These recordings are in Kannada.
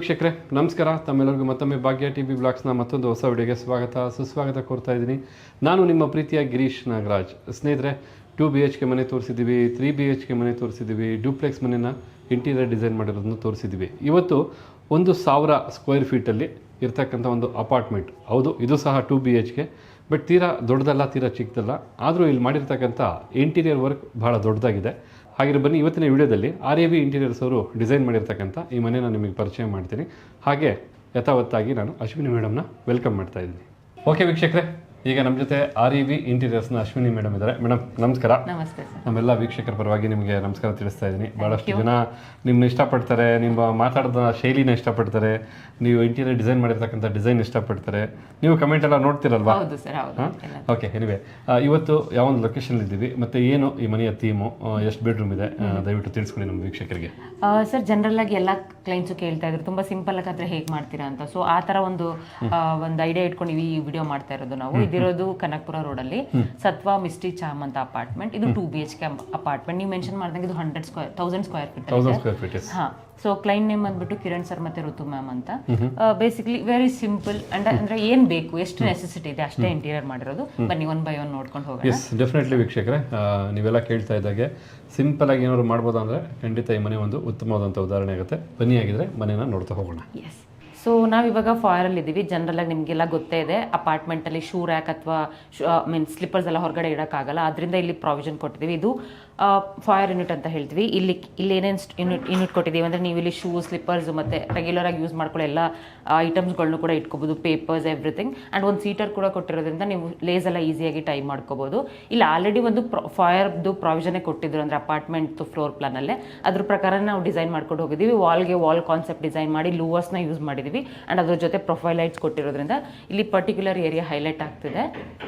ವೀಕ್ಷಕರೇ, ನಮಸ್ಕಾರ. ತಮ್ಮೆಲ್ಲರಿಗೂ ಮತ್ತೊಮ್ಮೆ ಭಾಗ್ಯ ಟಿ ವಿ ಬ್ಲಾಗ್ಸ್ನ ಮತ್ತೊಂದು ಹೊಸ ವಿಡಿಯೋಗೆ ಸ್ವಾಗತ. ಸುಸ್ವಾಗತ ಕೋರ್ತಾ ಇದ್ದೀನಿ. ನಾನು ನಿಮ್ಮ ಪ್ರೀತಿಯ ಗಿರೀಶ್ ನಾಗರಾಜ್. ಸ್ನೇಹಿತರೆ, ಟೂ ಬಿ ಎಚ್ ಕೆ ಮನೆ ತೋರಿಸಿದ್ದೀವಿ, ತ್ರೀ ಬಿ ಎಚ್ ಕೆ ಮನೆ ತೋರಿಸಿದ್ದೀವಿ, ಡ್ಯೂಪ್ಲೆಕ್ಸ್ ಮನೆನ ಇಂಟೀರಿಯರ್ ಡಿಸೈನ್ ಮಾಡಿರೋದನ್ನು ತೋರಿಸಿದ್ದೀವಿ. ಇವತ್ತು ಒಂದು ಸಾವಿರ ಸ್ಕ್ವೇರ್ ಫೀಟಲ್ಲಿ ಇರ್ತಕ್ಕಂಥ ಒಂದು ಅಪಾರ್ಟ್ಮೆಂಟ್. ಹೌದು, ಇದು ಸಹ two B H K, but ತೀರಾ ದೊಡ್ಡದಲ್ಲ, ತೀರಾ ಚಿಕ್ಕದಲ್ಲ. ಆದರೂ ಇಲ್ಲಿ ಮಾಡಿರ್ತಕ್ಕಂಥ ಇಂಟೀರಿಯರ್ ವರ್ಕ್ ಭಾಳ ದೊಡ್ಡದಾಗಿದೆ. ಹಾಗೆ ಬನ್ನಿ, ಇವತ್ತಿನ ವಿಡಿಯೋದಲ್ಲಿ ಆರ್ ಎ ವಿ ಇಂಟೀರಿಯರ್ಸ್ ಅವರು ಡಿಸೈನ್ ಮಾಡಿರ್ತಕ್ಕಂಥ ಈ ಮನೆನ ನಿಮಗೆ ಪರಿಚಯ ಮಾಡ್ತೀನಿ. ಹಾಗೆ ಯಥಾವತ್ತಾಗಿ ನಾನು ಅಶ್ವಿನಿ ಮೇಡಮ್ನ ವೆಲ್ಕಮ್ ಮಾಡ್ತಾ ಇದ್ದೀನಿ. ಓಕೆ ವೀಕ್ಷಕರೇ ಈಗ ನಮ್ಮ ಜೊತೆ ಆರ್ ಇ ವಿ ಇಂಟೀರಿಯರ್ಸ್ನ ಅಶ್ವಿನಿ ಮೇಡಮ್ ಇದ್ದಾರೆ. ಮೇಡಮ್ ನಮಸ್ಕಾರ. ನಮಸ್ತೆ ನಮ್ಮೆಲ್ಲ ವೀಕ್ಷಕರ ಪರವಾಗಿ ನಿಮಗೆ ನಮಸ್ಕಾರ ತಿಳಿಸ್ತಾ ಇದ್ದೀನಿ. ಭಾಳಷ್ಟು ಜನ ನಿಮ್ಮನ್ನ ಇಷ್ಟಪಡ್ತಾರೆ ನಿಮ್ಮ ಮಾತಾಡೋದ ಶೈಲಿನ ಇಷ್ಟಪಡ್ತಾರೆ ನೀವು ಇಂಟೀರಿಯರ್ ಡಿಸೈನ್ ಮಾಡಿರ್ತಕ್ಕಂಥ ಡಿಸೈನ್ ಇಷ್ಟಪಡ್ತಾರೆ. ನೀವು ಕಮೆಂಟ್ ಎಲ್ಲ ನೋಡ್ತಿರಲ್ವಾ. ಓಕೆ ಎನಿವೆ ಇವತ್ತು ಯಾವ ಒಂದು ಲೊಕೇಶನ್ ಇದ್ದೀವಿ ಮತ್ತೆ ಏನು ಈ ಮನೆಯ ಥೀಮು ಎಷ್ಟು ಬೆಡ್ರೂಮ್ ಇದೆ ದಯವಿಟ್ಟು ತಿಳಿಸ್ಕೊಡಿ ನಮ್ಮ ವೀಕ್ಷಕರಿಗೆ. ಸರ್ ಜನರಲ್ ಆಗಿ ಎಲ್ಲ ಕ್ಲೈಂಟ್ಸು ಕೇಳ್ತಾ ಇದ್ರು. ತುಂಬಾ ಸಿಂಪಲ್ ಆಗಿ ಹೇಗೆ ಮಾಡ್ತೀರಾ ಅಂತ. ಸೊ ಆ ತರ ಒಂದು ಒಂದು ಐಡಿಯಾ ಇಟ್ಕೊಂಡು ಈ ವಿಡಿಯೋ ಮಾಡ್ತಾ ಇರೋದು ನಾವು. ಇದಿರೋದು ಕನಕಪುರ ರೋಡ್ ಅಲ್ಲಿ ಸತ್ವ ಮಿಸ್ಟಿ ಚಾಮ್ ಅಂತ ಅಪಾರ್ಟ್ಮೆಂಟ್. ಇದು two B H K apartment. ನೀವು ಮೆನ್ಷನ್ ಮಾಡಿದಂಗೆ ಇದು hundred square thousand square feet thousand square feet ಹಾ. ಸೊ ಕ್ಲೈಂಟ್ ನೇಮ್ ಬಂದ್ಬಿಟ್ಟು ಕಿರಣ್ ಸರ್ ಮತ್ತೆ ಋತು ಮ್ಯಾಮ್ ಅಂತ. ಬೇಸಿಕಲಿ ವೆರಿ ಸಿಂಪಲ್ ಅಂಡ್ ಅಂದ್ರೆ ಏನ್ ಬೇಕು ಎಷ್ಟು ನೆಸೆಸಿಟಿ ಇದೆ ಅಷ್ಟೇ ಇಂಟೀರಿಯರ್ ಮಾಡಿರೋದು. ಬನ್ನಿ ಒನ್ ಬೈ ಒನ್ ನೋಡ್ಕೊಂಡು ಹೋಗೋಣ. ಎಸ್ ಡೆಫಿನೆಟ್ಲಿ ವೀಕ್ಷಕರೇ ನೀವೆಲ್ಲ ಕೇಳ್ತಾ ಇದ್ದಾಗೆ ಸಿಂಪಲ್ ಆಗಿ ಏನಾದ್ರು ಮಾಡ್ಬೋದು ಅಂದ್ರೆ ಖಂಡಿತ ಈ ಮನೆ ಒಂದು ಉತ್ತಮವಾದಂತ ಉದಾಹರಣೆ ಆಗುತ್ತೆ. ಬನ್ನಿ ಆಗಿದ್ರೆ ಮನೆನ ನೋಡ್ತಾ ಹೋಗೋಣ. ಎಸ್ ಸೊ ನಾವಿವಾಗ ಜನರಲ್ ಆಗಿ ನಿಮಗೆಲ್ಲ ಗೊತ್ತೇ ಇದೆ. ಅಪಾರ್ಟ್ಮೆಂಟ್ ಅಲ್ಲಿ ಶೂ ರ್ಯಾಕ್ ಅಥವಾ ಮೀನ್ ಸ್ಲಿಪ್ಪರ್ಸ್ ಎಲ್ಲ ಹೊರಗಡೆ ಇಡೋಕ್ಕಾಗಲ್ಲ. ಅದರಿಂದ ಇಲ್ಲಿ ಪ್ರಾವಿಷನ್ ಕೊಟ್ಟಿದ್ದೀವಿ ಇದು ಫಾಯರ್ ಯೂನಿಟ್ ಅಂತ ಹೇಳ್ತೀವಿ. ಇಲ್ಲಿ ಇಲ್ಲಿ ಏನೇನು ಯೂನಿಟ್ ಯೂನಿಟ್ ಕೊಟ್ಟಿದ್ದೀವಿ ಅಂದರೆ ನೀವು ಇಲ್ಲಿ ಶೂ ಸ್ಲಿಪ್ಪರ್ಸ್ ಮತ್ತು ರೆಗ್ಯುಲರ್ ಆಗಿ ಯೂಸ್ ಮಾಡ್ಕೊಳ್ಳೋ ಎಲ್ಲ ಐಟಮ್ಸ್ಗಳನ್ನು ಕೂಡ ಇಟ್ಕೋಬೋದು. ಪೇಪರ್ಸ್ ಎವ್ರಿಥಿಂಗ್ ಆ್ಯಂಡ್ ಒಂದು ಸೀಟರ್ ಕೂಡ ಕೊಟ್ಟಿರೋದ್ರಿಂದ ನೀವು ಲೇಸ್ ಎಲ್ಲ ಈಸಿಯಾಗಿ ಟೈಮ್ ಮಾಡ್ಕೋಬೋದು. ಇಲ್ಲಿ ಆಲ್ರೆಡಿ ಒಂದು ಫಾಯರ್ದು ಪ್ರಾವಿಷನೇ ಕೊಟ್ಟಿದ್ರು ಅಂದರೆ ಅಪಾರ್ಟ್ಮೆಂಟ್ ಫ್ಲೋರ್ ಪ್ಲಾನಲ್ಲೇ ಅದ್ರ ಪ್ರಕಾರ ನಾವು ಡಿಸೈನ್ ಮಾಡ್ಕೊಂಡು ಹೋಗಿದ್ದೀವಿ ವಾಲ್ಗೆ ವಾಲ್ ಕಾನ್ಸೆಪ್ಟ್ ಡಿಸೈನ್ ಮಾಡಿ ಲೂವರ್ಸ್ನ ಯೂಸ್ ಮಾಡಿದ್ದೀವಿ ಆ್ಯಂಡ್ ಅದ್ರ ಜೊತೆ ಪ್ರೊಫೈಲ್ ಲೈಟ್ಸ್ ಕೊಟ್ಟಿರೋದ್ರಿಂದ ಇಲ್ಲಿ ಪರ್ಟಿಕ್ಯುಲರ್ ಏರಿಯಾ ಹೈಲೈಟ್ ಆಗ್ತಿದೆ.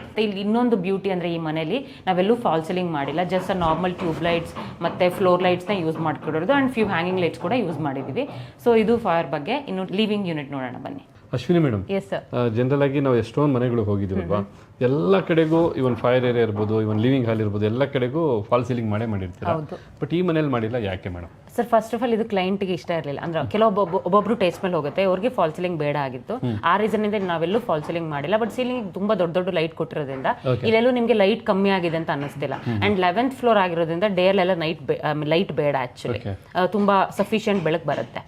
ಮತ್ತು ಇಲ್ಲಿ ಇನ್ನೊಂದು ಬ್ಯೂಟಿ ಅಂದರೆ ಈ ಮನೇಲಿ ನಾವೆಲ್ಲೂ ಫಾಲ್ ಸೀಲಿಂಗ್ ಮಾಡಿಲ್ಲ. ಜಸ್ಟ್ ನಾರ್ಮಲ್ ಟ್ಯೂಬ್ ಲೈಟ್ಸ್ ಮತ್ತು ಫ್ಲೋರ್ ಲೈಟ್ಸ್ನ ಯೂಸ್ ಮಾಡ್ಕೊಡೋದು. ಆ್ಯಂಡ್ ಫ್ಯೂ ಹ್ಯಾಂಗಿಂಗ್ ಲೈಟ್ಸ್ ಕೂಡ ಯೂಸ್ ಮಾಡಿದ್ದೀವಿ. ಸೊ ಇದು ಫೈರ್ ಬಗ್ಗೆ ಇನ್ನು ಲಿವಿಂಗ್ ಯೂನಿಟ್ ನೋಡೋಣ ಬನ್ನಿ. ಅಶ್ವಿನಿ ಮೇಡಮ್ ಎಸ್ ಜನರಲ್ ಆಗಿ ನಾವು ಎಷ್ಟೊಂದು ಮನೆಗಳಿಗೆ ಹೋಗಿದ್ದೀವಲ್ವಾ? ಎಲ್ಲ ಕಡೆಗೂ ಇವನ್ ಫೈರ್ ಏರಿಯಾ ಇರ್ಬೋದು ಇವನ್ ಲಿವಿಂಗ್ ಹಾಲ್ ಇರ್ಬೋದು ಎಲ್ಲ ಕಡೆಗೂ ಫಾಲ್ ಸೀಲಿಂಗ್ ಮಾಡೇ ಮಾಡಿರ್ತೀರ. ಬಟ್ ಈ ಮನೇಲಿ ಮಾಡಿಲ್ಲ ಯಾಕೆ madam sir first of all ಇದು ಕ್ಲೈಂಟ್ಗೆ ಇಷ್ಟ ಇರಲಿಲ್ಲ. ಅಂದ್ರೆ ಕೆಲವೊಬ್ಬ ಒಬ್ಬೊಬ್ರು ಟೇಸ್ಟ್ ಮೇಲೆ ಹೋಗುತ್ತೆ. ಅವ್ರಿಗೆ ಫಾಲ್ ಸೀಲಿಂಗ್ ಬೇಡ ಆಗಿತ್ತು. ಆ ರೀಸನ್ ಇಂದ ನಾವೆಲ್ಲೂ ಫಾಲ್ ಸೀಲಿಂಗ್ ಮಾಡಿಲ್ಲ. ಬಟ್ ಸೀಲಿಂಗ್ ತುಂಬಾ ದೊಡ್ಡ ದೊಡ್ಡ ಲೈಟ್ ಕೊಟ್ಟಿರೋದ್ರಿಂದ ಇಲ್ಲೆಲ್ಲೂ ನಿಮ್ಗೆ ಲೈಟ್ ಕಮ್ಮಿ ಆಗಿದೆ ಅಂತ ಅನ್ನಿಸ್ತಿಲ್ಲ. ಅಂಡ್ ಲೆವೆಂತ್ ಫ್ಲೋರ್ ಆಗಿರೋದ್ರಿಂದ ಡೇ ಅಲ್ಲೆಲ್ಲ ನೈಟ್ ಲೈಟ್ ಬೇಡ ಆಕ್ಚುಲಿ. ತುಂಬಾ ಸಫಿಷಿಯಂಟ್ ಬೆಳಕು ಬರುತ್ತೆ.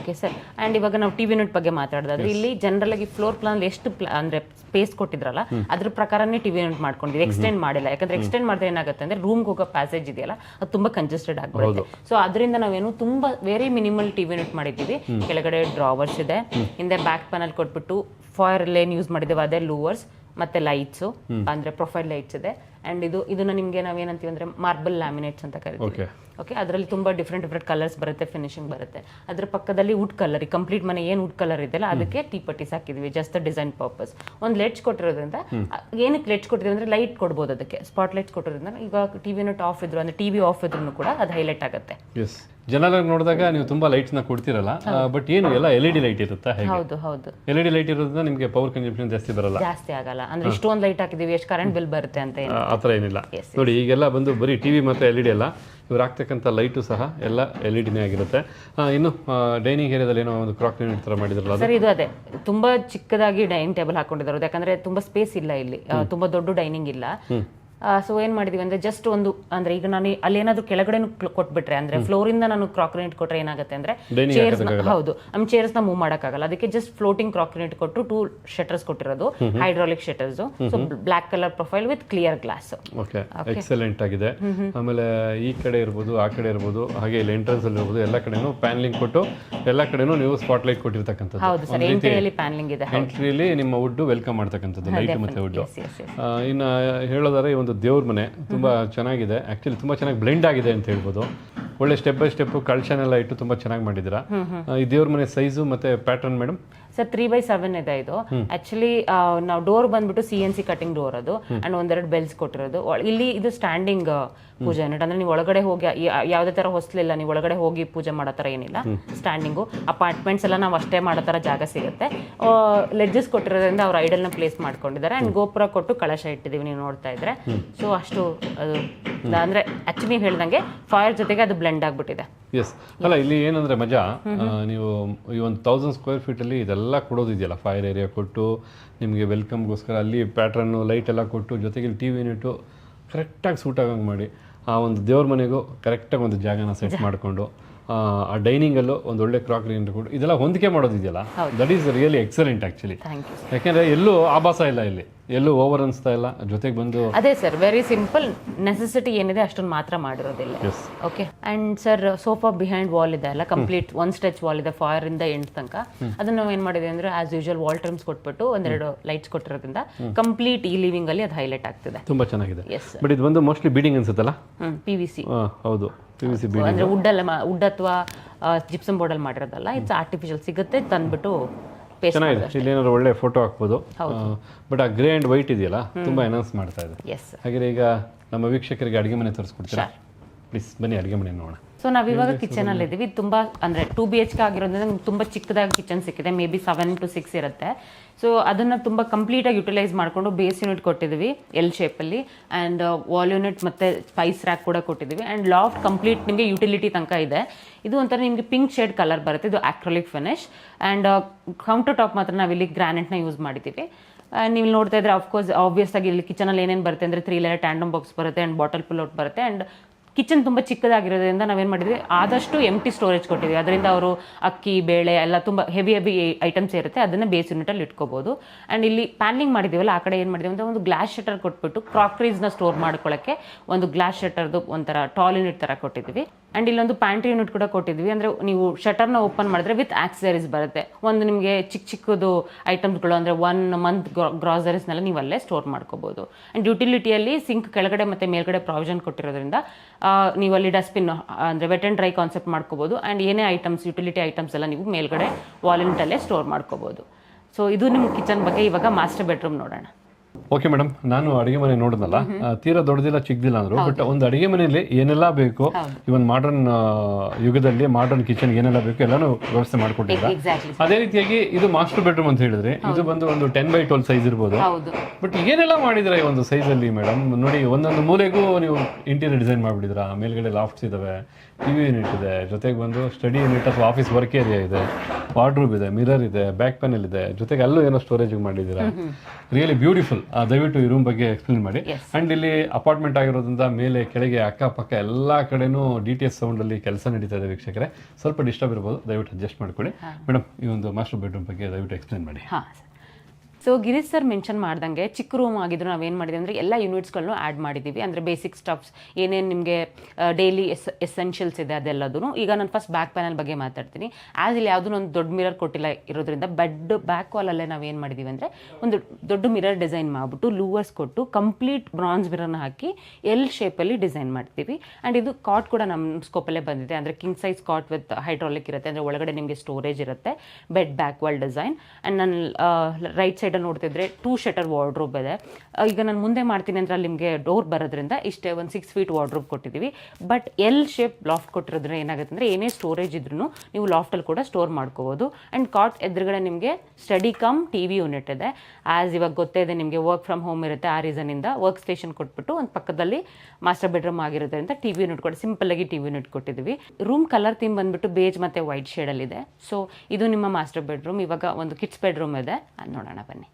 ಓಕೆ ಸರ್ ಅಂಡ್ ಇವಾಗ ನಾವು ಟಿವಿ ಯೂನಿಟ್ ಬಗ್ಗೆ ಮಾತಾಡೋದಾದ್ರೆ ಇಲ್ಲಿ ಜನರಲ್ ಆಗಿ ಫ್ಲೋರ್ ಪ್ಲಾನ್ ಎಷ್ಟು ಅಂದ್ರೆ ಸ್ಪೇಸ್ ಕೊಟ್ಟಿದ್ರಲ್ಲ ಅದ್ರ ಪ್ರಕಾರನೇ ಟಿವಿ ಯೂನಿಟ್ ಮಾಡ್ಕೊಂಡಿದ್ವಿ. ಎಕ್ಸ್ಟೆಂಡ್ ಮಾಡಿಲ್ಲ. ಯಾಕಂದ್ರೆ ಎಕ್ಸ್ಟೆಂಡ್ ಮಾಡಿದ್ರೆ ಏನಾಗುತ್ತೆ ಅಂದ್ರೆ ರೂಮ್ಗೆ ಹೋಗೋ ಪ್ಯಾಸೇಜ್ ಇದೆಯಲ್ಲ ಅದು ತುಂಬಾ ಕಂಜೆಸ್ಟೆಡ್ ಆಗ್ಬಿಡುತ್ತೆ. ಸೊ ಅದರಿಂದ ನಾವೇನು ತುಂಬಾ ವೆರಿ ಮಿನಿಮಲ್ ಟಿವಿ ಯೂನಿಟ್ ಮಾಡಿದ್ದೀವಿ. ಕೆಳಗಡೆ ಡ್ರಾವರ್ಸ್ ಇದೆ. ಹಿಂದೆ ಬ್ಯಾಕ್ ಪ್ಯಾನಲ್ ಕೊಟ್ಬಿಟ್ಟು ಫೈರ್ ಲೇನ್ ಯೂಸ್ ಮಾಡಿದ್ದೇವೆ ಅದೇ ಲೂವರ್ಸ್ ಮತ್ತೆ ಲೈಟ್ಸ್ ಅಂದ್ರೆ ಪ್ರೊಫೈಲ್ ಲೈಟ್ಸ್ ಇದೆ. ಅಂಡ್ ಇದು ಇದನ್ನ ನಿಮ್ಗೆ ನಾವೇನಂತೀವಿ ಅಂದ್ರೆ ಮಾರ್ಬಲ್ ಲ್ಯಾಮಿನೇಟ್ಸ್ ಅಂತ ಕರಿತೀವಿ. ಓಕೆ ಅದರಲ್ಲಿ ತುಂಬಾ ಡಿಫ್ರೆಂಟ್ ಡಿಫ್ರೆಂಟ್ ಕಲರ್ಸ್ ಬರುತ್ತೆ ಫಿನಿಶಿಂಗ್ ಬರುತ್ತೆ. ಅದ್ರ ಪಕ್ಕದಲ್ಲಿ ವುಡ್ ಕಲರ್ ಕಂಪ್ಲೀಟ್ ಮನೆ ಏನು ವುಡ್ ಕಲರ್ ಇದೆಯಲ್ಲ ಅದಕ್ಕೆ ಟೀ ಪಟ್ಟೀಸ್ ಹಾಕಿದ್ವಿ ಜಸ್ಟ್ ಡಿಸೈನ್ ಪರ್ಪಸ್ ಒಂದು ಲೆಟ್ಸ್ ಕೊಟ್ಟಿರೋದ್ರಿಂದ ಏನಕ್ಕೆ ಲೆಟ್ಸ್ ಕೊಟ್ಟಿದ್ವಿ ಅಂದ್ರೆ ಲೈಟ್ ಕೊಡ್ಬೋದು ಅದಕ್ಕೆ. ಸ್ಪಾಟ್ ಲೈಟ್ಸ್ ಕೊಟ್ಟಿರೋದ್ರಿಂದ ಈಗ ಟಿವಿ ಯೂನಿಟ್ ಆಫ್ ಇದ್ರು ಅಂದ್ರೆ ಟಿವಿ ಆಫ್ ಇದ್ರು ಕೂಡ ಅದು ಹೈಲೈಟ್ ಆಗುತ್ತೆ. ಜನರಾಗಿ ನೋಡಿದಾಗ ನೀವು ತುಂಬಾ ಲೈಟ್ಸ್ನ ಕೊಡ್ತಿರಲ್ಲ ಬಟ್ ಏನು ಎಲ್ಲ ಎಲ್ ಇಡಿ ಡಿ ಲೈಟ್ ಇರುತ್ತಾ ಹೌದು ಹೌದು. ಎಲ್ ಇಡಿ ಡಿ ಲೈಟ್ ಇರೋದ್ರಿಂದ ನಿಮಗೆ ಪವರ್ ಕನ್ಸಂಪ್ಷನ್ ಜಾಸ್ತಿ ಬರಲ್ಲ. ಜಾಸ್ತಿ ಆಗಲ್ಲ. ಅಂದ್ರೆ ಇಷ್ಟೊಂದು ಲೈಟ್ ಹಾಕಿದೀವಿ ಎಷ್ಟು ಕರೆಂಟ್ ಬಿಲ್ ಬರುತ್ತೆ ಅಂತ ಏನು ಆ ಆ ಏನಿಲ್ಲ. ನೋಡಿ ಈಗೆಲ್ಲ ಬಂದು ಬರೀ ಟಿವಿ ಮತ್ತೆ ಎಲ್ ಇಡಿ ಡಿ ಅಲ್ಲ. ಇವ್ರು ಹಾಕ್ತಕ್ಕಂಥ ಲೈಟು ಸಹ ಎಲ್ಲ ಎಲ್ ಇ ಡಿನೇ ಆಗಿರುತ್ತೆ. ಇನ್ನು ಡೈನಿಂಗ್ ಏರಿಯಾದಲ್ಲಿ ಏನೋ ಒಂದು ಕ್ರಾಕ್ ಯೂನಿಟ್ ಥರ ಮಾಡಿದ್ರಲ್ಲ ಸರ್ ಇದು ಅದೇ. ತುಂಬ ಚಿಕ್ಕದಾಗಿ ಡೈನಿಂಗ್ ಟೇಬಲ್ ಹಾಕೊಂಡಿದ್ದಾರೆ. ಯಾಕಂದ್ರೆ ತುಂಬ ಸ್ಪೇಸ್ ಇಲ್ಲ ಇಲ್ಲಿ. ತುಂಬಾ ದೊಡ್ಡ ಡೈನಿಂಗ್ ಇಲ್ಲ. ಸೊ ಏನು ಮಾಡಿದೀವಿ ಅಂದ್ರೆ ಜಸ್ಟ್ ಒಂದು ಅಂದ್ರೆ ಈಗ ನಾನು ಅಲ್ಲೇನಾದರೂ ಏನಾದ್ರು ಕೆಳಗಡೆ ಕೊಟ್ಬಿಟ್ರೆ ಅಂದ್ರೆ ಫ್ಲೋರ್ ಇಂದ ನಾನು ಕ್ರಾಕರಿ ಕೊಟ್ಟರೆ ಏನಾಗುತ್ತೆ ಅಂದ್ರೆ ಚೇರ್ಸ್ ಹೌದು ನಮ್ಮ ಚೇರ್ಸ್ನ ಮೂವ್ ಮಾಡೋಕ್ಕಾಗಲ್ಲ. ಅದಕ್ಕೆ ಜಸ್ಟ್ ಫ್ಲೋಟಿಂಗ್ ಕ್ರಾಕರಿ ಕೊಟ್ಟು ಟೂ ಶಟರ್ಸ್ ಕೊಟ್ಟಿರೋದು hydraulic shutters so black colour profile with clear glass okay excellent ಆಗಿದೆ. ಆಮೇಲೆ ಈ ಕಡೆ ಇರ್ಬೋದು ಆ ಕಡೆ ಇರ್ಬೋದು ಹಾಗೆ ಇಲ್ಲಿ ಎಂಟ್ರೆನ್ಸ್ ಅಲ್ಲಿ ಇರ್ಬೋದು ಎಲ್ಲ ಕಡೆನೂ ಪ್ಯಾನ್ಲಿಂಗ್ ಕೊಟ್ಟು ಎಲ್ಲ ಕಡೆನೂ ನೀವು ಸ್ಪಾಟ್ ಲೈಟ್ ಕೊಟ್ಟಿರ್ತಕ್ಕಂಥದ್ದು. ಹೌದು ಸರ್ ಎಂಟ್ರಿಯಲ್ಲಿ ಪ್ಯಾನ್ಲಿಂಗ್ ಇದೆ ಎಂಟ್ರಿಯಲ್ಲಿ ನಿಮ್ಮ ವುಡ್ ವೆಲ್ಕಮ್ ಮಾಡ್ತಕ್ಕಂಥದ್ದು ಲೈಟ್ ಮತ್ತೆ ವುಡ್ ಇನ್ನು ಹೇಳೋದಾದ್ರೆ ಈ ಒಂದು ದೇವ್ರ ಮನೆ ತುಂಬಾ ಚೆನ್ನಾಗಿದೆ. ಆಕ್ಚುಲಿ ತುಂಬಾ ಚೆನ್ನಾಗಿ ಬ್ಲೆಂಡ್ ಆಗಿದೆ ಅಂತ ಹೇಳ್ಬೋದು. ಒಳ್ಳೆ ಸ್ಟೆಪ್ ಬೈ ಸ್ಟೆಪ್ ಕಳ್ಶನ್ ಎಲ್ಲ ಇಟ್ಟು ತುಂಬಾ ಚೆನ್ನಾಗಿ ಮಾಡಿದ್ದೀರಾ. ಈ ದೇವ್ರ ಮನೆ ಸೈಜು ಮತ್ತೆ pattern madam sir three by seven ಇದೆ ಇದು. ಆಕ್ಚುಲಿ ನಾವು ಡೋರ್ ಬಂದ್ಬಿಟ್ಟು C N C cutting door ಅದು. ಅಂಡ್ ಒಂದೆರಡು ಬೆಲ್ಸ್ ಕೊಟ್ಟಿರೋದು. ಇಲ್ಲಿ ಇದು ಸ್ಟ್ಯಾಂಡಿಂಗ್ ಪೂಜೆ ಯೂನಿಟ್ ಅಂದ್ರೆ ನೀವು ಒಳಗಡೆ ಹೋಗಿ ಯಾವುದೇ ತರ ಹೊಸ್ಲಿಲ್ಲ. ನೀವು ಒಳಗಡೆ ಹೋಗಿ ಪೂಜೆ ಮಾಡೋ ತರ ಏನಿಲ್ಲ. ಸ್ಟ್ಯಾಂಡಿಂಗು ಅಪಾರ್ಟ್ಮೆಂಟ್ಸ್ ಎಲ್ಲ ನಾವು ಅಷ್ಟೇ ಮಾಡೋ ತರ ಜಾಗ ಸಿಗುತ್ತೆ. ಲೆಡ್ಜಸ್ ಕೊಟ್ಟಿರೋದ್ರಿಂದ ಅವ್ರ ಐಡಲ್ನ ಪ್ಲೇಸ್ ಮಾಡ್ಕೊಂಡಿದ್ದಾರೆ. ಅಂಡ್ ಗೋಪುರ ಕೊಟ್ಟು ಕಳಶ ಇಟ್ಟಿದ್ದೀವಿ ನೀವು ನೋಡ್ತಾ ಇದ್ರೆ. ಸೊ ಅಷ್ಟು ಅದು. ಅಂದ್ರೆ ಆಕ್ಚುಲಿ ನೀವು ಹೇಳ್ದಂಗೆ ಫೈರ್ ಜೊತೆಗೆ ಅದು ಬ್ಲೆಂಡ್ ಆಗ್ಬಿಟ್ಟಿದೆ. ಎಸ್ ಅಲ್ಲ ಇಲ್ಲಿ ಏನಂದ್ರೆ ಮಜಾ ನೀವು ಈ ಒಂದು ತೌಸಂಡ್ ಸ್ಕ್ವೇರ್ ಅಲ್ಲಿ ಇದೆಲ್ಲ ಕೊಡೋದಿದೆಯಲ್ಲ? ಫೈರ್ ಏರಿಯಾ ಕೊಟ್ಟು ನಿಮಗೆ ವೆಲ್ಕಮ್ಗೋಸ್ಕರ ಅಲ್ಲಿ ಪ್ಯಾಟ್ರನ್ನು ಲೈಟ್ ಎಲ್ಲ ಕೊಟ್ಟು ಜೊತೆಗೆ ಇಲ್ಲಿ ಟಿ ವಿ ಯೂನಿಟು ಕರೆಕ್ಟಾಗಿ ಸೂಟ್ ಆಗಂಗೆ ಮಾಡಿ ಆ ಒಂದು ದೇವ್ರ ಮನೆಗೂ ಕರೆಕ್ಟಾಗಿ ಒಂದು ಜಾಗನ ಸೆಟ್ ಮಾಡಿಕೊಂಡು ಆ ಡೈನಿಂಗಲ್ಲೂ ಒಂದು ಒಳ್ಳೆ ಕ್ರಾಕರಿ ಕೊಟ್ಟು ಇದೆಲ್ಲ ಹೊಂದಿಕೆ ಮಾಡೋದಿದೆಯಲ್ಲ? That is really excellent actually ಯಾಕೆಂದರೆ ಎಲ್ಲೂ ಆಭಾಸ ಇಲ್ಲ ಇಲ್ಲಿ. ಎಲ್ಲೂ ಓವರ್ ಅನಿಸ್ತಾ ಇಲ್ಲ. ಜೊತೆಗೆ ಬಂದು ಅದೇ ಸರ್ ವೆರಿ ಸಿಂಪಲ್ ನೆಸೆಸಿಟಿ ಏನಿದೆ ಅಷ್ಟೊಂದು ಮಾತ್ರ ಮಾಡಿರೋದಿಲ್ಲ. Okay and sir sofa behind wall ಇದೆ ಅಲ್ಲ ಕಂಪ್ಲೀಟ್ ಒನ್ ಸ್ಟೆಚ್ ವಾಲ್ ಇದೆ ಫೈರ್ ಇಂದ ಎಂಡ್ ತನಕ. ಅದನ್ನ ನಾವು ಏನ್ ಮಾಡಿದೆ ಅಂದ್ರೆ ಆಸ್ ಯೂಶುವಲ್ ವಾಲ್ ಟರ್ಮ್ಸ್ ಕೊಟ್ಬಿಟ್ಟು ಒಂದೆರಡು ಲೈಟ್ಸ್ ಕೊಟ್ಟಿರೋದ್ರಿಂದ ಕಂಪ್ಲೀಟ್ ಈ ಲಿವಿಂಗ್ ಅಲ್ಲಿ ಅದು ಹೈಲೈಟ್ ಆಗ್ತಿದೆ. ತುಂಬಾ ಚೆನ್ನಾಗಿದೆ. ಎಸ್ ಬಟ್ ಇದು ಬಂದು ಮೋಸ್ಟ್ಲಿ ಬೀಡಿಂಗ್ ಅನ್ಸುತ್ತಲ್ಲ? ಪಿ ವಿ ಸಿ ಹೌದು. ಅಂದ್ರೆ ವುಡ್ ಅಲ್ಲ ವುಡ್ ಅಥವಾ ಜಿಪ್ಸಮ್ ಬೋರ್ಡ್ ಅಲ್ಲಿ ಮಾಡಿರೋದಲ್ಲ ಇಟ್ಸ್ ಆರ್ಟಿಫಿಷಿಯಲ್ ಸಿಗುತ್ತೆ ತಂದ್ಬಿಟ್ಟು ಚೆನ್ನಾಗಿದೆ. ಇಲ್ಲಿ ಏನಾದ್ರು ಒಳ್ಳೆ ಫೋಟೋ ಹಾಕ್ಬೋದು. ಬಟ್ ಆ ಗ್ರೇ ಆ್ಯಂಡ್ ವೈಟ್ ಇದೆಯಲ್ಲ ತುಂಬ ಎನೌನ್ಸ್ ಮಾಡ್ತಾ ಇದೆ. ಎಸ್ ಹಾಗೆ ಈಗ ನಮ್ಮ ವೀಕ್ಷಕರಿಗೆ ಅಡುಗೆ ಮನೆ ತೋರಿಸ್ಕೊಡ್ತೀರಾ? ಪ್ಲೀಸ್ ಬನ್ನಿ ಅಡುಗೆ ಮನೆ ನೋಡೋಣ. ಸೊ ನಾವಿವಾಗ ಕಿಚನ್ ಅಲ್ಲಿ ಇದೀವಿ. ಇದು ತುಂಬಾ ಅಂದ್ರೆ ಟೂ ಬಿ ಎಚ್ ಕೆ ಆಗಿರೋದ್ರಿಂದ ನಮ್ಗೆ ತುಂಬಾ ಚಿಕ್ಕದಾಗಿ ಕಿಚನ್ ಸಿಕ್ಕಿದೆ. May be seven to six ಇರುತ್ತೆ. ಸೊ ಅದನ್ನು ತುಂಬ ಕಂಪ್ಲೀಟಾಗಿ ಯುಟಿಲೈಸ್ ಮಾಡಿಕೊಂಡು ಬೇಸ್ ಯೂನಿಟ್ ಕೊಟ್ಟಿದ್ವಿ ಎಲ್ ಶೇಪಲ್ಲಿ ಆ್ಯಂಡ್ ವಾಲ್ ಯೂನಿಟ್ ಮತ್ತು ಸ್ಪೈಸ್ ರ್ಯಾಕ್ ಕೂಡ ಕೊಟ್ಟಿದ್ದೀವಿ ಆ್ಯಂಡ್ ಲಾಫ್ಟ್ ಕಂಪ್ಲೀಟ್ ನಿಮಗೆ ಯುಟಿಲಿಟಿ ತನಕ ಇದೆ. ಇದು ಒಂಥರ ನಿಮಗೆ ಪಿಂಕ್ ಶೇಡ್ ಕಲರ್ ಬರುತ್ತೆ. ಇದು acrylic finish and counter top ಮಾತ್ರ ನಾವಿಲ್ಲಿ ಗ್ರಾನೈಟ್ನ ಯೂಸ್ ಮಾಡಿದ್ದೀವಿ ನೀವು ನೋಡ್ತಾ ಇದ್ರೆ ಅಫ್ಕೋರ್ಸ್ ಆಬ್ವಿಯಸ್ ಆಗಿ ಇಲ್ಲಿ ಕಿಚನಲ್ಲಿ ಏನೇನು ಬರುತ್ತೆ ಅಂದರೆ ತ್ರೀ ಲೇಯರ್ ಟ್ಯಾಂಡಮ್ ಬಾಕ್ಸ್ ಬರುತ್ತೆ ಆ್ಯಂಡ್ ಬಾಟಲ್ ಪುಲ್ ಔಟ್ ಬರುತ್ತೆ. ಆ್ಯಂಡ್ ಕಿಚನ್ ತುಂಬ ಚಿಕ್ಕದಾಗಿರೋದ್ರಿಂದ ನಾವೇನು ಮಾಡಿದ್ವಿ, ಆದಷ್ಟು ಎಂಟಿ ಸ್ಟೋರೇಜ್ ಕೊಟ್ಟಿದ್ವಿ. ಅದರಿಂದ ಅವರು ಅಕ್ಕಿ, ಬೇಳೆ ಎಲ್ಲ ತುಂಬ ಹೆವಿ ಹೆವಿ ಐಟಮ್ಸ್ ಇರುತ್ತೆ. ಅದನ್ನು ಬೇಸ್ ಯೂನಿಟಲ್ಲಿ ಇಟ್ಕೋಬೋದು. ಆ್ಯಂಡ್ ಇಲ್ಲಿ ಪ್ಯಾನಿಂಗ್ ಮಾಡಿದ್ದೀವಲ್ಲ ಆ ಕಡೆ ಏನು ಮಾಡಿದ್ವಿ ಅಂದರೆ ಒಂದು ಗ್ಲಾಸ್ ಶಟರ್ ಕೊಟ್ಬಿಟ್ಟು ಕ್ರಾಕ್ರೀಸ್ನ ಸ್ಟೋರ್ ಮಾಡ್ಕೊಳ್ಳೋಕ್ಕೆ ಒಂದು ಗ್ಲಾಸ್ ಶಟರ್ದು ಒಂಥರ ಟಾಲ್ ಯೂನಿಟ್ ಥರ ಕೊಟ್ಟಿದ್ವಿ ಆ್ಯಂಡ್ ಇಲ್ಲೊಂದು ಪ್ಯಾಂಟ್ರಿ ಯೂನಿಟ್ ಕೂಡ ಕೊಟ್ಟಿದ್ವಿ. ಅಂದರೆ ನೀವು ಶಟರ್ನ ಓಪನ್ ಮಾಡಿದ್ರೆ ವಿತ್ ಆಕ್ಸರೀಸ್ ಬರುತ್ತೆ. ಒಂದು ನಿಮಗೆ ಚಿಕ್ಕ ಚಿಕ್ಕದು ಐಟಮ್ಸ್ಗಳು ಅಂದರೆ ಒನ್ ಮಂತ್ ಗ್ರಾಸರೀಸ್ನೆಲ್ಲ ನೀವು ಅಲ್ಲೇ ಸ್ಟೋರ್ ಮಾಡ್ಕೋಬೋದು. ಆ್ಯಂಡ್ ಯುಟಿಲಿಟಿಯಲ್ಲಿ ಸಿಂಕ್ ಕೆಳಗಡೆ ಮತ್ತು ಮೇಲ್ಗಡೆ ಪ್ರಾವಿಷನ್ ಕೊಟ್ಟಿರೋದ್ರಿಂದ ನೀವು ಅಲ್ಲಿ ಡಸ್ಟ್ಬಿನ್ ಅಂದರೆ ವೆಟ್ ಆ್ಯಂಡ್ ಡ್ರೈ ಕಾನ್ಸೆಪ್ಟ್ ಮಾಡ್ಕೋಬೋದು. ಆ್ಯಂಡ್ ಏನೇ ಐಟಮ್ಸ್ ಯುಟಿಲಿಟಿ ಐಟಮ್ಸ್ ಎಲ್ಲ ನೀವು ಮೇಲ್ಗಡೆ ವಾಲೆಂಟಲ್ಲೇ ಸ್ಟೋರ್ ಮಾಡ್ಕೋಬೋದು. ಸೊ ಇದು ನಿಮ್ಮ ಕಿಚನ್ ಬಗ್ಗೆ ಇವಾಗ ಮಾಸ್ಟರ್ ಬೆಡ್ರೂಮ್ ನೋಡೋಣ. ಓಕೆ ಮೇಡಮ್ ನಾನು ಅಡುಗೆ ಮನೆ ನೋಡಿದ್ನಲ್ಲ ತೀರಾ ದೊಡ್ಡದಿಲ್ಲ ಚಿಕ್ಕದಿಲ್ಲ ಅಂದ್ರು ಬಟ್ ಒಂದು ಅಡುಗೆ ಮನೆಯಲ್ಲಿ ಏನೆಲ್ಲ ಬೇಕು ಇವನ್ ಮಾಡರ್ನ್ ಯುಗದಲ್ಲಿ ಮಾಡರ್ನ್ ಕಿಚನ್ ಏನೆಲ್ಲ ಬೇಕು ಎಲ್ಲಾನು ವ್ಯವಸ್ಥೆ ಮಾಡಿಕೊಟ್ಟಿಲ್ಲ ಅದೇ ರೀತಿಯಾಗಿ ಇದು ಮಾಸ್ಟರ್ ಬೆಡ್ರೂಮ್ ಅಂತ ಹೇಳಿದ್ರೆ ಇದು ಬಂದು ಒಂದು ಟೆನ್ ಬೈ ಟ್ವೆಲ್ ಸೈಜ್ ಇರ್ಬೋದು. ಬಟ್ ಏನೆಲ್ಲ ಮಾಡಿದ್ರೆ ಈ ಒಂದು ಸೈಜ್ ಅಲ್ಲಿ ಮೇಡಮ್ ನೋಡಿ ಒಂದೊಂದು ಮೂಲೆಗೂ ನೀವು ಇಂಟೀರಿಯರ್ ಡಿಸೈನ್ ಮಾಡಿಬಿಡಿದ್ರ ಮೇಲ್ಗಡೆ ಲಾಫ್ಟ್ಸ್ ಇದಾವೆ ಟಿವಿ ಯೂನಿಟ್ ಇದೆ ಜೊತೆಗೆ ಬಂದು ಸ್ಟಡಿ ಯೂನಿಟ್ ಅಥವಾ ಆಫೀಸ್ ವರ್ಕ್ ಏರಿಯಾ ಇದೆ ವಾರ್ಡ್ರೂಬ್ ಇದೆ ಮಿರರ್ ಇದೆ ಬ್ಯಾಕ್ ಪ್ಯಾನಲ್ ಇದೆ ಜೊತೆಗೆ ಅಲ್ಲೂ ಏನೋ ಸ್ಟೋರೇಜ್ ಮಾಡಿದ್ದೀರಾ? ರಿಯಲಿ ಬ್ಯೂಟಿಫುಲ್ ದಯವಿಟ್ಟು ಈ ರೂಮ್ ಬಗ್ಗೆ ಎಕ್ಸ್ಪ್ಲೇನ್ ಮಾಡಿ. ಅಂಡ್ ಇಲ್ಲಿ ಅಪಾರ್ಟ್ಮೆಂಟ್ ಆಗಿರೋದ್ರಿಂದ ಮೇಲೆ ಕೆಳಗೆ ಅಕ್ಕಪಕ್ಕ ಎಲ್ಲ ಕಡೆನೂ ಡಿ ಟಿ ಎಸ್ ಸೌಂಡ್ ಅಲ್ಲಿ ಕೆಲಸ ನಡೀತಾ ಇದೆ ವೀಕ್ಷಕರೇ. ಸ್ವಲ್ಪ ಡಿಸ್ಟರ್ಬ್ ಇರ್ಬೋದು ದಯವಿಟ್ಟು ಅಡ್ಜಸ್ಟ್ ಮಾಡ್ಕೊಳ್ಳಿ. ಮೇಡಮ್ ಈ ಒಂದು ಮಾಸ್ಟರ್ ಬೆಡ್ರೂಮ್ ಬಗ್ಗೆ ದಯವಿಟ್ಟು ಎಕ್ಸ್ಪ್ಲೇನ್ ಮಾಡಿ. ಹಾಂ ಸೊ ಗಿರೀಶ್ ಸರ್ ಮೆನ್ಷನ್ ಮಾಡ್ದಂಗೆ ಚಿಕ್ಕ ರೂಮ್ ಆಗಿದ್ರು ನಾವೇನು ಮಾಡಿದ್ವಿ ಅಂದರೆ ಎಲ್ಲ ಯೂನಿಟ್ಸ್ಗಳನ್ನು ಆ್ಯಡ್ ಮಾಡಿದ್ದೀವಿ ಅಂದರೆ ಬೇಸಿಕ್ ಸ್ಟಫ್ಸ್ ಏನೇನು ನಿಮಗೆ ಡೈಲಿ ಎಸ್ ಎಸೆನ್ಷಿಯಲ್ಸ್ ಇದೆ ಅದೆಲ್ಲದೂ ಈಗ ನಾನು ಫಸ್ಟ್ ಬ್ಯಾಕ್ ಪ್ಯಾನಲ್ ಬಗ್ಗೆ ಮಾತಾಡ್ತೀನಿ. ಆ್ಯಸ್ ಇಲ್ಲಿ ಯಾವುದೂ ಒಂದು ದೊಡ್ಡ ಮಿರರ್ ಕೊಟ್ಟಿಲ್ಲ ಇರೋದ್ರಿಂದ ಬೆಡ್ ಬ್ಯಾಕ್ ವಾಲಲ್ಲೇ ನಾವೇನು ಮಾಡಿದ್ದೀವಿ ಅಂದರೆ ಒಂದು ದೊಡ್ಡ ಮಿರರ್ ಡಿಸೈನ್ ಮಾಡಿಬಿಟ್ಟು ಲೂವರ್ಸ್ ಕೊಟ್ಟು ಕಂಪ್ಲೀಟ್ ಬ್ರಾನ್ಸ್ ಮಿರರ್ನ ಹಾಕಿ ಎಲ್ ಶೇಪಲ್ಲಿ ಡಿಸೈನ್ ಮಾಡ್ತೀವಿ. ಆ್ಯಂಡ್ ಇದು ಕಾಟ್ ಕೂಡ ನಮ್ಮ ಸ್ಕೋಪಲ್ಲೇ ಬಂದಿದೆ. ಅಂದರೆ king size cot with hydraulic ಇರುತ್ತೆ. ಅಂದರೆ ಒಳಗಡೆ ನಿಮಗೆ ಸ್ಟೋರೇಜ್ ಇರುತ್ತೆ. Bed back wall design and ನನ್ನ ರೈಟ್ ಸೈಡಲ್ಲಿ ನೋಡ್ತಿದ್ರೆ ಟೂ ಶಟರ್ ವಾರ್ಡ್ರೋಬ್ ಇದೆ. ಈಗ ನಾನು ಮುಂದೆ ಮಾಡ್ತೀನಿ ಅಂದ್ರೆ ಅಲ್ಲಿ ನಿಮಗೆ ಡೋರ್ ಬರೋದ್ರಿಂದ ಇಷ್ಟೇ ಒಂದು ಸಿಕ್ಸ್ ಫೀಟ್ ವಾರ್ಡ್ರೋಬ್ ಕೊಟ್ಟಿದ್ದೀವಿ ಬಟ್ ಎಲ್ ಶೇಪ್ ಲಾಫ್ಟ್ ಕೊಟ್ಟಿರೋದ್ರಿಂದ ಏನಾಗುತ್ತೆ ಅಂದರೆ ಏನೇ ಸ್ಟೋರೇಜ್ ಇದ್ರೂ ನೀವು ಲಾಫ್ಟಲ್ಲಿ ಕೂಡ ಸ್ಟೋರ್ ಮಾಡ್ಕೋಬೋದು. ಆ್ಯಂಡ್ ಕಾಟ್ ಎದುರುಗಡೆ ನಿಮಗೆ study cum T V unit ಇದೆ. ಆ್ಯಸ್ ಇವಾಗ ಗೊತ್ತೇ ಇದೆ ನಿಮಗೆ ವರ್ಕ್ ಫ್ರಮ್ ಹೋಮ್ ಇರುತ್ತೆ ಆ ರೀಸನಿಂದ ವರ್ಕ್ ಸ್ಟೇಷನ್ ಕೊಟ್ಬಿಟ್ಟು ಒಂದು ಪಕ್ಕದಲ್ಲಿ ಮಾಸ್ಟರ್ ಬೆಡ್ರೂಮ್ ಆಗಿರೋದ್ರಿಂದ ಟಿ ವಿ ಯೂನಿಟ್ ಕೂಡ ಸಿಂಪಲ್ಲಾಗಿ ಟಿ ವಿ ಯೂನಿಟ್ ಕೊಟ್ಟಿದ್ದೀವಿ ರೂಮ್ ಕಲರ್ ಥೀಮ್ ಬಂದ್ಬಿಟ್ಟು ಬೇಜ್ ಮತ್ತು ವೈಟ್ ಶೇಡಲ್ಲಿದೆ ಸೊ ಇದು ನಿಮ್ಮ ಮಾಸ್ಟರ್ ಬೆಡ್ರೂಮ್ ಇವಾಗ ಒಂದು ಕಿಡ್ಸ್ ಬೆಡ್ರೂಮ್ ಇದೆ. ನೋಡೋಣ ಬನ್ನಿ.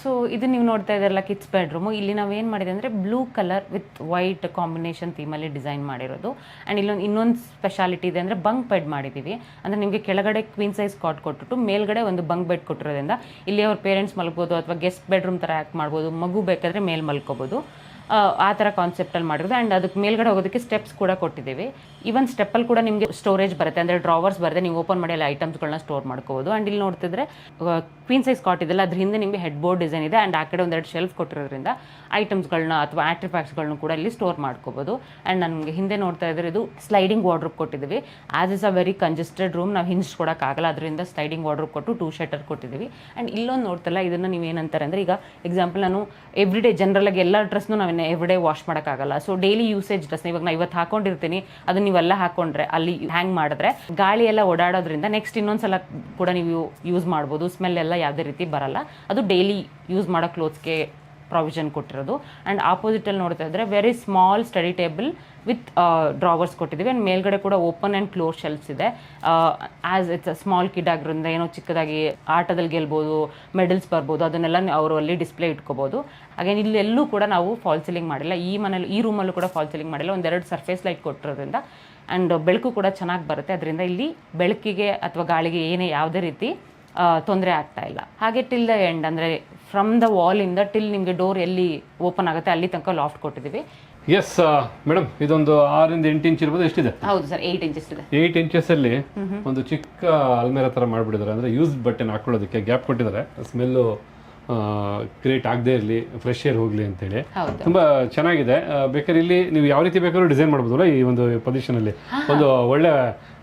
ಸೊ ಇದು ನೀವು ನೋಡ್ತಾ ಇದ್ದಾರಲ್ಲ ಕಿಡ್ಸ್ ಬೆಡ್ರೂಮು ಇಲ್ಲಿ ನಾವೇನು ಮಾಡಿದೆ ಅಂದರೆ blue colour with white combination ಥೀಮಲ್ಲಿ design ಮಾಡಿರೋದು. ಆ್ಯಂಡ್ ಇಲ್ಲೊಂದು ಇನ್ನೊಂದು ಸ್ಪೆಷಾಲಿಟಿ ಇದೆ ಅಂದರೆ ಬಂಕ್ ಬೆಡ್ ಮಾಡಿದ್ದೀವಿ ಅಂದರೆ ನಿಮಗೆ ಕೆಳಗಡೆ ಕ್ವೀನ್ ಸೈಜ್ ಕಾಟ್ ಕೊಟ್ಬಿಟ್ಟು ಮೇಲ್ಗಡೆ ಒಂದು ಬಂಕ್ ಬೆಡ್ ಕೊಟ್ಟಿರೋದ್ರಿಂದ ಇಲ್ಲಿ ಅವ್ರ ಪೇರೆಂಟ್ಸ್ ಮಲ್ಬೋದು ಅಥವಾ ಗೆಸ್ಟ್ ಬೆಡ್ರೂಮ್ ಥರ ಆ್ಯಕ್ಟ್ ಮಾಡ್ಬೋದು. ಮಗು ಬೇಕಾದರೆ ಮೇಲೆ ಮಲ್ಕೋಬೋದು. ಆ ಥರ ಕಾನ್ಸೆಪ್ಟಲ್ಲಿ ಮಾಡಿರೋದು. ಆ್ಯಂಡ್ ಅದಕ್ಕೆ ಮೇಲ್ಗಡೆ ಹೋಗೋದಕ್ಕೆ ಸ್ಟೆಪ್ಸ್ ಕೂಡ ಕೊಟ್ಟಿದ್ದೀವಿ. ಈವನ್ ಸ್ಟೆಪ್ಪಲ್ಲಿ ಕೂಡ ನಿಮಗೆ ಸ್ಟೋರೇಜ್ ಬರುತ್ತೆ. ಅಂದರೆ ಡ್ರಾವರ್ಸ್ ಬರುತ್ತೆ ನೀವು ಓಪನ್ ಮಾಡಿ ಅಲ್ಲಿ ಐಟಮ್ಸ್ಗಳನ್ನ ಸ್ಟೋರ್ ಮಾಡ್ಕೋಬೋದು. ಆ್ಯಂಡ್ ಇಲ್ಲಿ ನೋಡ್ತಿದ್ರೆ ಕ್ವೀನ್ ಸೈಸ್ ಕಾಟ್ ಇದೆಲ್ಲ ಅದ್ರ ಹಿಂದೆ ನಿಮಗೆ ಹೆಡ್ ಬೋರ್ಡ್ ಡಿಸೈನ್ ಇದೆ. ಆ್ಯಂಡ್ ಆ ಕಡೆ ಒಂದೆರಡು ಶೆಲ್ಫ್ ಕೊಟ್ಟಿರೋದ್ರಿಂದ ಐಟಮ್ಸ್ಗಳನ್ನ ಅಥವಾ ಆರ್ಟಿಫ್ಯಾಕ್ಟ್ಸ್ಗಳನ್ನ ಕೂಡ ಇಲ್ಲಿ ಸ್ಟೋರ್ ಮಾಡ್ಕೋಬೋದು. ಆ್ಯಂಡ್ ನನಗೆ ಹಿಂದೆ ನೋಡ್ತಾ ಇದ್ರೆ ಇದು ಸ್ಲೈಡಿಂಗ್ ವಾರ್ಡ್ರೂಪ್ ಕೊಟ್ಟಿದ್ದೀವಿ. As is a very congested room ನಾವು ಹಿಂಜ್ ಕೊಡೋಕ್ಕಾಗಲ್ಲ ಅದರಿಂದ ಸ್ಲೈಡಿಂಗ್ ವಾರ್ಡ್ರೂಪ್ ಕೊಟ್ಟು ಟೂ ಶಟರ್ ಕೊಟ್ಟಿದ್ದೀವಿ. ಆ್ಯಂಡ್ ಇಲ್ಲೊಂದು ನೋಡ್ತಲ್ಲ, ಇದನ್ನು ನೀವು ಏನಂತಾರೆ ಅಂದರೆ ಈಗ ಎಕ್ಸಾಂಪಲ್ ನಾನು ಎವ್ರಿ ಡೇ ಆಗಿ ಎಲ್ಲ ಡ್ರೆಸ್ನು ನಾವು ಎವ್ರಿ ಡೇ ವಾಶ್ ಮಾಡೋಕ್ಕಾಗಲ್ಲ. ಸೊ ಡೈಲಿ ಯೂಸೇಜ್ ಡ್ರೆಸ್ ಇವಾಗ ನಾ ಇವತ್ತು ಹಾಕೊಂಡಿರ್ತೀನಿ. ಅದನ್ನ ನೀವೆಲ್ಲ ಹಾಕೊಂಡ್ರೆ, ಅಲ್ಲಿ ಹ್ಯಾಂಗ್ ಮಾಡಿದ್ರೆ, ಗಾಳಿ ಎಲ್ಲ ಓಡಾಡೋದ್ರಿಂದ ನೆಕ್ಸ್ಟ್ ಇನ್ನೊಂದ್ಸಲ ಕೂಡ ನೀವು ಯೂಸ್ ಮಾಡ್ಬೋದು. ಸ್ಮೆಲ್ ಎಲ್ಲ ಯಾವುದೇ ರೀತಿ ಬರಲ್ಲ. ಅದು ಡೈಲಿ ಯೂಸ್ ಮಾಡೋ ಕ್ಲೋತ್ಸ್ಗೆ ಪ್ರಾವಿಷನ್ ಕೊಟ್ಟಿರೋದು. ಆ್ಯಂಡ್ ಆಪೋಸಿಟಲ್ಲಿ ನೋಡ್ತಾ ಇದ್ರೆ very small study table with drawers ಕೊಟ್ಟಿದ್ದೀವಿ. ಆ್ಯಂಡ್ ಮೇಲ್ಗಡೆ ಕೂಡ ಓಪನ್ ಆ್ಯಂಡ್ ಕ್ಲೋಸ್ ಶೆಲ್ಫ್ಸ್ ಇದೆ. ಆ್ಯಸ್ ಇಟ್ಸ್ ಸ್ಮಾಲ್ ಕಿಡ್ ಆಗಿರೋದ್ರಿಂದ ಏನೋ ಚಿಕ್ಕದಾಗಿ ಆಟದಲ್ಲಿ ಗೆಲ್ಬೋದು ಮೆಡಲ್ಸ್ ಬರ್ಬೋದು, ಅದನ್ನೆಲ್ಲ ಅವರು ಅಲ್ಲಿ ಡಿಸ್ಪ್ಲೇ ಇಟ್ಕೋಬೋದು. ಹಾಗೆ ಇಲ್ಲೆಲ್ಲೂ ಕೂಡ ನಾವು ಫಾಲ್ ಸೀಲಿಂಗ್ ಮಾಡಿಲ್ಲ. ಈ ಮನೇಲಿ, ಈ ರೂಮಲ್ಲೂ ಕೂಡ ಫಾಲ್ ಸೀಲಿಂಗ್ ಮಾಡಿಲ್ಲ. ಒಂದೆರಡು ಸರ್ಫೇಸ್ ಲೈಟ್ ಕೊಟ್ಟಿರೋದ್ರಿಂದ. ಆ್ಯಂಡ್ ಬೆಳಕು ಕೂಡ ಚೆನ್ನಾಗಿ ಬರುತ್ತೆ. ಅದರಿಂದ ಇಲ್ಲಿ ಬೆಳಕಿಗೆ ಅಥವಾ ಗಾಳಿಗೆ ಏನೇ ಯಾವುದೇ ರೀತಿ ತೊಂದರೆ ಆಗ್ತಾ ಇಲ್ಲ. ಹಾಗೆ ಟಿಲ್ ದ ಎಂಡ್ ಅಂದರೆ ಫ್ರಮ್ ದ ವಾಲಿಂದ ಟಿಲ್ ನಿಮಗೆ ಡೋರ್ ಎಲ್ಲಿ ಓಪನ್ ಆಗುತ್ತೆ, ಅಲ್ಲಿ ತನಕ ಲಾಫ್ಟ್ ಕೊಟ್ಟಿದ್ದೀವಿ. ಎಸ್ ಮೇಡಮ್ ಇದೊಂದು ಆರಿಂದ ಎಂಟು ಇಂಚ್ ಇರ್ಬೋದು ಎಷ್ಟಿದೆ? ಹೌದು ಸರ್ ಏಯ್ಟ್ ಇಂಚಸ್ ಇದೆ. ಏಟ್ ಇಂಚಸ್ ಅಲ್ಲಿ ಒಂದು ಚಿಕ್ಕ ಅಲ್ಮೇರ ತರ ಮಾಡಿಬಿಟ್ಟಿದ್ದಾರೆ. ಅಂದ್ರೆ ಯೂಸ್ ಬಟ್ಟೆನ ಹಾಕೊಳ್ಳೋದಕ್ಕೆ ಗ್ಯಾಪ್ ಕೊಟ್ಟಿದ್ದಾರೆ. ಸ್ಮೆಲ್ಲು ಕ್ರಿಯೇಟ್ ಆಗದೇ ಇರಲಿ ಫ್ರೆಶ್ ಏರ್ ಹೋಗಲಿ ಅಂತೇಳಿ. ಹೇಳಿ ತುಂಬಾ ಚೆನ್ನಾಗಿದೆ. ಆ, ಬೇಕಾದ್ರೆ ಇಲ್ಲಿ ನೀವು ಯಾವ ರೀತಿ ಬೇಕಾದ್ರೂ ಡಿಸೈನ್ ಮಾಡ್ಬೋದಲ್ಲ ಈ ಒಂದು ಪೊಸಿಷನ್ ಅಲ್ಲಿ. ಒಂದು ಒಳ್ಳೆ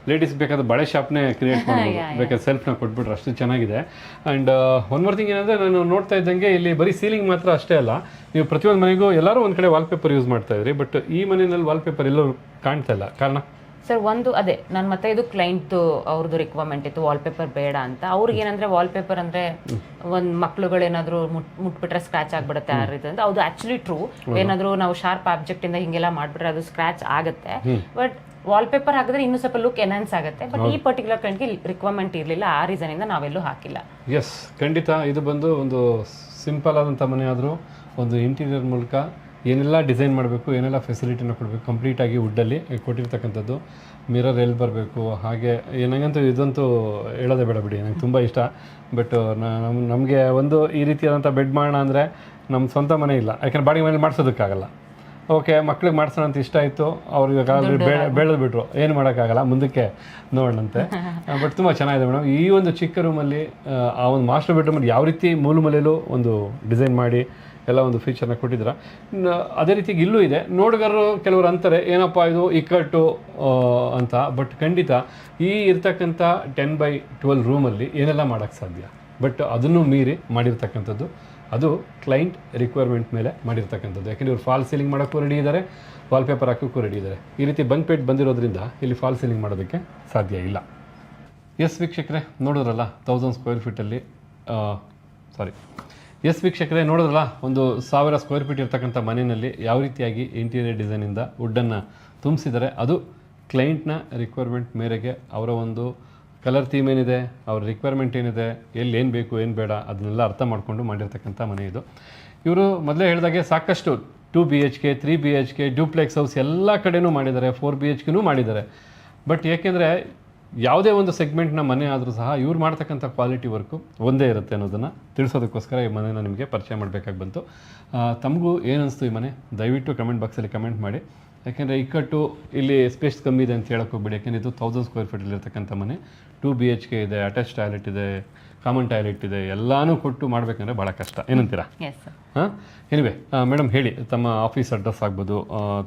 ಲೇಡೀಸ್ ಬೇಕಾದ್ರೆ ಬಳೆ ಶಾಪ್ನೇ ಕ್ರಿಯೇಟ್ ಮಾಡ್ಬೋದು. ಬೇಕಾದ್ರೆ ಸೆಲ್ಫ್ನ ಕೊಟ್ಬಿಟ್ರೆ ಅಷ್ಟು ಚೆನ್ನಾಗಿದೆ. ಆ್ಯಂಡ್ ಒನ್ ಮೋರ್ ಥಿಂಗ್ ಏನಂದರೆ ನಾನು ನೋಡ್ತಾ ಇದ್ದಂಗೆ ಇಲ್ಲಿ ಬರೀ ಸೀಲಿಂಗ್ ಮಾತ್ರ ಅಷ್ಟೇ ಅಲ್ಲ ನೀವು ಪ್ರತಿಯೊಂದು ಮನೆಗೂ ಎಲ್ಲರೂ ಒಂದು ಕಡೆ ವಾಲ್ಪೇಪರ್ ಯೂಸ್ ಮಾಡ್ತಾ ಇದ್ರಿ ಬಟ್ ಈ ಮನೆಯಲ್ಲಿ ವಾಲ್ಪೇಪರ್ ಎಲ್ಲೂ ಕಾಣ್ತಾ ಇಲ್ಲ. ಕಾರಣ? ಸರ್ ಒಂದು ಅದೇ ನಾನು ಮತ್ತೆ ಇದು ಕ್ಲೈಂಟ್ ಅವ್ರದ್ದು ರಿಕ್ವೈರ್ಮೆಂಟ್ ಇತ್ತು ವಾಲ್ಪೇಪರ್ ಬೇಡ ಅಂತ. ಅವ್ರಿಗೆ ಏನಂದ್ರೆ ವಾಲ್ಪೇಪರ್ ಅಂದ್ರೆ ಒಂದ್ ಮಕ್ಳುಗಳೇನಾದ್ರೂ ಮುಟ್ ಮುಟ್ಬಿಟ್ರೆ ಸ್ಕ್ರಾಚ್ ಆಗ್ಬಿಡುತ್ತೆ ಆ ರೀತಿ ಅಂತ. ಅದು ಆಕ್ಚುಲಿ ಟ್ರೂ ಏನಾದ್ರೂ ನಾವು ಶಾರ್ಪ್ ಆಬ್ಜೆಕ್ಟ್ ಇಂದ ಹಿಂಗೆಲ್ಲ ಮಾಡ್ಬಿಟ್ರೆ ಅದು ಸ್ಕ್ರಾಚ್ ಆಗುತ್ತೆ. ಬಟ್ ವಾಲ್ಪೇಪರ್ ಹಾಕಿದ್ರೆ ಇನ್ನೂ ಸ್ವಲ್ಪ ಲುಕ್ ಎನ್ಹಾನ್ಸ್ ಆಗುತ್ತೆ. ಬಟ್ ಈ ಪರ್ಟಿಕ್ಯುಲರ್ ಕ್ಲೈಂಟ್ಗೆ ರಿಕ್ವೈರ್ಮೆಂಟ್ ಇರಲಿಲ್ಲ ಆ ರೀಸನ್ ಇಂದ ನಾವೆಲ್ಲೂ ಹಾಕಿಲ್ಲ. ಎಸ್ ಖಂಡಿತ ಇದು ಬಂದು ಒಂದು ಸಿಂಪಲ್ ಆದಂಥ ಮನೆ ಆದರೂ ಒಂದು ಇಂಟೀರಿಯರ್ ಮೂಲಕ ಏನೆಲ್ಲ ಡಿಸೈನ್ ಮಾಡಬೇಕು ಏನೆಲ್ಲ ಫೆಸಿಲಿಟಿನ ಕೊಡಬೇಕು ಕಂಪ್ಲೀಟಾಗಿ ವುಡ್ಡಲ್ಲಿ ಕೊಟ್ಟಿರ್ತಕ್ಕಂಥದ್ದು. ಮಿರರ್ ಎಲ್ಲಿ ಬರಬೇಕು ಹಾಗೆ ನನಗಂತೂ ಇದಂತೂ ಹೇಳೋದೇ ಬೇಡ ಬಿಡಿ ನನಗೆ ತುಂಬ ಇಷ್ಟ. ಬಟ್ ನಮ್ಮ ನಮಗೆ ಒಂದು ಈ ರೀತಿಯಾದಂಥ ಬೆಡ್ ಮಾಡೋಣ ಅಂದರೆ ನಮ್ಮ ಸ್ವಂತ ಮನೆ ಇಲ್ಲ. ಯಾಕಂದ್ರೆ ಬಾಡಿಗೆ ಮನೇಲಿ ಮಾಡಿಸೋದಕ್ಕಾಗಲ್ಲ. ಓಕೆ ಮಕ್ಳಿಗೆ ಮಾಡ್ಸೋಣ ಅಂತ ಇಷ್ಟ ಆಯಿತು ಅವ್ರು ಇವಾಗ ಬೆಳೆದು ಬಿಟ್ರು ಏನು ಮಾಡೋಕ್ಕಾಗಲ್ಲ ಮುಂದಕ್ಕೆ ನೋಡೋಣಂತೆ. ಬಟ್ ತುಂಬ ಚೆನ್ನಾಗಿದೆ ಮೇಡಮ್. ಈ ಒಂದು ಚಿಕ್ಕ ರೂಮಲ್ಲಿ ಆ ಒಂದು ಮಾಸ್ಟರ್ ಬೆಡ್ರೂಮಲ್ಲಿ ಯಾವ ರೀತಿ ಮೂಲ ಮೂಲೆಯಲ್ಲೂ ಒಂದು ಡಿಸೈನ್ ಮಾಡಿ ಎಲ್ಲ ಒಂದು ಫೀಚರ್ನ ಕೊಟ್ಟಿದ್ದೀರ. ಅದೇ ರೀತಿಗೆ ಇಲ್ಲೂ ಇದೆ. ನೋಡುಗರು ಕೆಲವರು ಅಂತಾರೆ, ಏನಪ್ಪ ಇದು ಇಕ್ಕಟ್ಟು ಅಂತ. ಬಟ್ ಖಂಡಿತ ಈ ಇರ್ತಕ್ಕಂಥ ಟೆನ್ ಬೈ ಟ್ವೆಲ್ ರೂಮಲ್ಲಿ ಏನೆಲ್ಲ ಮಾಡೋಕ್ಕೆ ಸಾಧ್ಯ? ಬಟ್ ಅದನ್ನು ಮೀರಿ ಮಾಡಿರ್ತಕ್ಕಂಥದ್ದು, ಅದು ಕ್ಲೈಂಟ್ ರಿಕ್ವೈರ್ಮೆಂಟ್ ಮೇಲೆ ಮಾಡಿರ್ತಕ್ಕಂಥದ್ದು. ಯಾಕೆಂದರೆ ಇವ್ರು ಫಾಲ್ ಸೀಲಿಂಗ್ ಮಾಡೋಕ್ಕೂ ರೆಡಿ ಇದ್ದಾರೆ ವಾಲ್ಪೇಪರ್ ಹಾಕೋಕ್ಕೂ ರೆಡಿ ಇದ್ದಾರೆ ಈ ರೀತಿ ಬಂದ್ ಪೇಟ್ ಬಂದಿರೋದ್ರಿಂದ ಇಲ್ಲಿ ಫಾಲ್ ಸೀಲಿಂಗ್ ಮಾಡೋದಕ್ಕೆ ಸಾಧ್ಯ ಇಲ್ಲ. ಎಸ್ ವೀಕ್ಷಕರೇ, ನೋಡಿದ್ರಲ್ಲ ತೌಸಂಡ್ ಸ್ಕ್ವೇರ್ ಫೀಟಲ್ಲಿ ಸಾರಿ ಎಸ್ ವೀಕ್ಷಕರೇ, ನೋಡಿದ್ರಲ್ಲ, ಒಂದು ಸಾವಿರ ಸ್ಕ್ವೇರ್ ಫೀಟ್ ಇರ್ತಕ್ಕಂಥ ಮನೆಯಲ್ಲಿ ಯಾವ ರೀತಿಯಾಗಿ ಇಂಟೀರಿಯರ್ ಡಿಸೈನಿಂದ ವುಡ್ಡನ್ನು ತುಂಬಿಸಿದರೆ ಅದು ಕ್ಲೈಂಟ್ನ ರಿಕ್ವೈರ್ಮೆಂಟ್ ಮೇರೆಗೆ ಅವರ ಒಂದು ಕಲರ್ ಥೀಮ್ ಏನಿದೆ, ಅವ್ರ ರಿಕ್ವೈರ್ಮೆಂಟ್ ಏನಿದೆ, ಎಲ್ಲಿ ಏನು ಬೇಕು, ಏನು ಬೇಡ, ಅದನ್ನೆಲ್ಲ ಅರ್ಥ ಮಾಡಿಕೊಂಡು ಮಾಡಿರ್ತಕ್ಕಂಥ ಮನೆ ಇದು. ಇವರು ಮೊದಲೇ ಹೇಳಿದಾಗೆ ಸಾಕಷ್ಟು two B H K three B H K duplex house ಎಲ್ಲ ಕಡೆಯೂ ಮಾಡಿದ್ದಾರೆ ಫೋರ್ ಬಿ ಎಚ್ ಕೆನೂ ಮಾಡಿದ್ದಾರೆ. ಬಟ್ ಏಕೆಂದರೆ ಯಾವುದೇ ಒಂದು ಸೆಗ್ಮೆಂಟ್ನ ಮನೆ ಆದರೂ ಸಹ ಇವ್ರು ಮಾಡ್ತಕ್ಕಂಥ ಕ್ವಾಲಿಟಿ ವರ್ಕು ಒಂದೇ ಇರುತ್ತೆ ಅನ್ನೋದನ್ನು ತಿಳಿಸೋದಕ್ಕೋಸ್ಕರ ಈ ಮನೆನ ನಿಮಗೆ ಪರಿಚಯ ಮಾಡಬೇಕಾಗಿ ಬಂತು. ತಮಗೂ ಏನಿಸ್ತು ಈ ಮನೆ? ದಯವಿಟ್ಟು ಕಮೆಂಟ್ ಬಾಕ್ಸಲ್ಲಿ ಕಮೆಂಟ್ ಮಾಡಿ. ಯಾಕೆಂದರೆ ಇಕ್ಕಟ್ಟು ಇಲ್ಲಿ ಸ್ಪೇಸ್ ಕಮ್ಮಿ ಇದೆ ಅಂತ ಹೇಳೋಕ್ಕೆ ಹೋಗ್ಬೇಡಿ. ಯಾಕೆಂದರೆ ಇದು ತೌಸಂಡ್ ಸ್ಕ್ವೇರ್ ಫೀಟಲ್ಲಿರ್ತಕ್ಕಂಥ ಮನೆ. ಟೂ ಬಿ ಎಚ್ ಕೆ ಇದೆ ಅಟ್ಯಾಚ್ ಟಾಯ್ಲೆಟ್ ಇದೆ. ಕಾಮನ್ ಟಾಯ್ಲೆಟ್ ಇದೆ ಎಲ್ಲಾನು ಕೊಟ್ಟು ಮಾಡಬೇಕಂದ್ರೆ ಭಾಳ ಕಷ್ಟ. ಏನಂತೀರಾ? ಹಾಂ? ಎನಿವೆ ಮೇಡಮ್ ಹೇಳಿ ತಮ್ಮ ಆಫೀಸ್ ಅಡ್ರೆಸ್ ಆಗ್ಬೋದು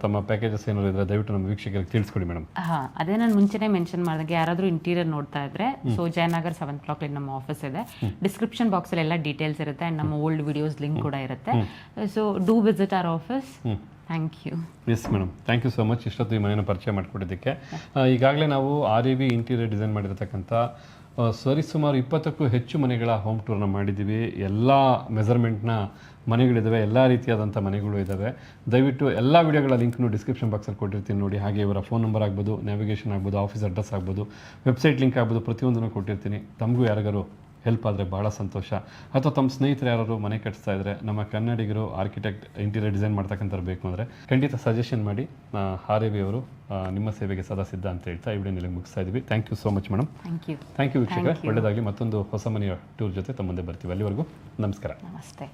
ತಮ್ಮ ಪ್ಯಾಕೇಜಸ್ ಏನಾದ್ರು ಇದ್ರೆ ದಯವಿಟ್ಟು ನಮ್ಮ ವೀಕ್ಷಕರಿಗೆ ತಿಳಿಸ್ಕೊಡಿ ಮೇಡಮ್ ಹಾ ಅದೇ ನಾನು ಮುಂಚೆನೇ ಮೆನ್ಷನ್ ಮಾಡಿದಾಗ ಯಾರಾದರೂ ಇಂಟೀರಿಯರ್ ನೋಡ್ತಾ ಇದ್ರೆ ಸೊ ಜಯನಗರ್ ಸೆವೆಂತ್ ಬ್ಲಾಕ್ ನಮ್ಮ ಆಫೀಸ್ ಇದೆ. ಡಿಸ್ಕ್ರಿಪ್ಷನ್ ಬಾಕ್ಸ್ ಅಲ್ಲಿ ಎಲ್ಲ ಡೀಟೇಲ್ಸ್ ಇರುತ್ತೆ ಅಂಡ್ ನಮ್ಮ ಓಲ್ಡ್ ವಿಡಿಯೋಸ್ ಲಿಂಕ್ ಕೂಡ ಇರುತ್ತೆ. So do visit our office thank you yes madam thank you so much ಇಷ್ಟೊತ್ತು ಈ ಮನೆಯನ್ನು ಪರಿಚಯ ಮಾಡಿಕೊಟ್ಟಿದ್ದಕ್ಕೆ. ಈಗಾಗಲೇ ನಾವು R E V interior design ಮಾಡಿರ್ತಕ್ಕಂಥ ಸರಿಸುಮಾರು ಇಪ್ಪತ್ತಕ್ಕೂ ಹೆಚ್ಚು ಮನೆಗಳ ಹೋಮ್ ಟೂರ್ನ ಮಾಡಿದ್ದೀವಿ. ಎಲ್ಲ ಮೆಜರ್ಮೆಂಟ್ನ ಮನೆಗಳಿದ್ದಾವೆ ಎಲ್ಲ ರೀತಿಯಾದಂಥ ಮನೆಗಳು ಇದ್ದಾವೆ ದಯವಿಟ್ಟು ಎಲ್ಲ ವಿಡಿಯೋಗಳ ಲಿಂಕ್ನು ಡಿಸ್ಕ್ರಿಪ್ಷನ್ ಬಾಕ್ಸಲ್ಲಿ ಕೊಟ್ಟಿರ್ತೀನಿ ನೋಡಿ. ಹಾಗೆ ಇವರ ಫೋನ್ ನಂಬರ್ ಆಗ್ಬೋದು ನ್ಯಾವಿಗೇಷನ್ ಆಗ್ಬೋದು ಆಫೀಸ್ ಅಡ್ರೆಸ್ ಆಗ್ಬೋದು ವೆಬ್ಸೈಟ್ ಲಿಂಕ್ ಆಗ್ಬೋದು, ಪ್ರತಿಯೊಂದನ್ನು ಕೊಟ್ಟಿರ್ತೀನಿ. ತಮಗೂ ಯಾರಿಗಾರು ಹೆಲ್ಪ್ ಆದರೆ ಭಾಳ ಸಂತೋಷ. ಅಥವಾ ತಮ್ಮ ಸ್ನೇಹಿತರು ಯಾರು ಮನೆ ಕಟ್ಟಿಸ್ತಾ ಇದ್ದರೆ ನಮ್ಮ ಕನ್ನಡಿಗರು ಆರ್ಕಿಟೆಕ್ಟ್ ಇಂಟೀರಿಯರ್ ಡಿಸೈನ್ ಮಾಡ್ತಕ್ಕಂಥವ್ರು ಬೇಕು ಅಂದರೆ ಖಂಡಿತ ಸಜೆಷನ್ ಮಾಡಿ ಹಾರೇವಿ ಅವರು ನಿಮ್ಮ ಸೇವೆಗೆ ಸದಾ ಸಿದ್ಧ ಅಂತ ಹೇಳ್ತಾ ಈ ವಿಡಿಯೋ ಮುಗಿಸ್ತಾ ಇದ್ವಿ. Thank you so much madam thank you thank you ವೀಕ್ಷಕರೇ. ಒಳ್ಳೆಯದಾಗಲಿ ಮತ್ತೊಂದು ಹೊಸ ಮನೆಯ ಟೂರ್ ಜೊತೆ ತಮ್ಮ ಮುಂದೆ ಬರ್ತೀವಿ. ಅಲ್ಲಿವರೆಗೂ ನಮಸ್ಕಾರ. ನಮಸ್ತೆ.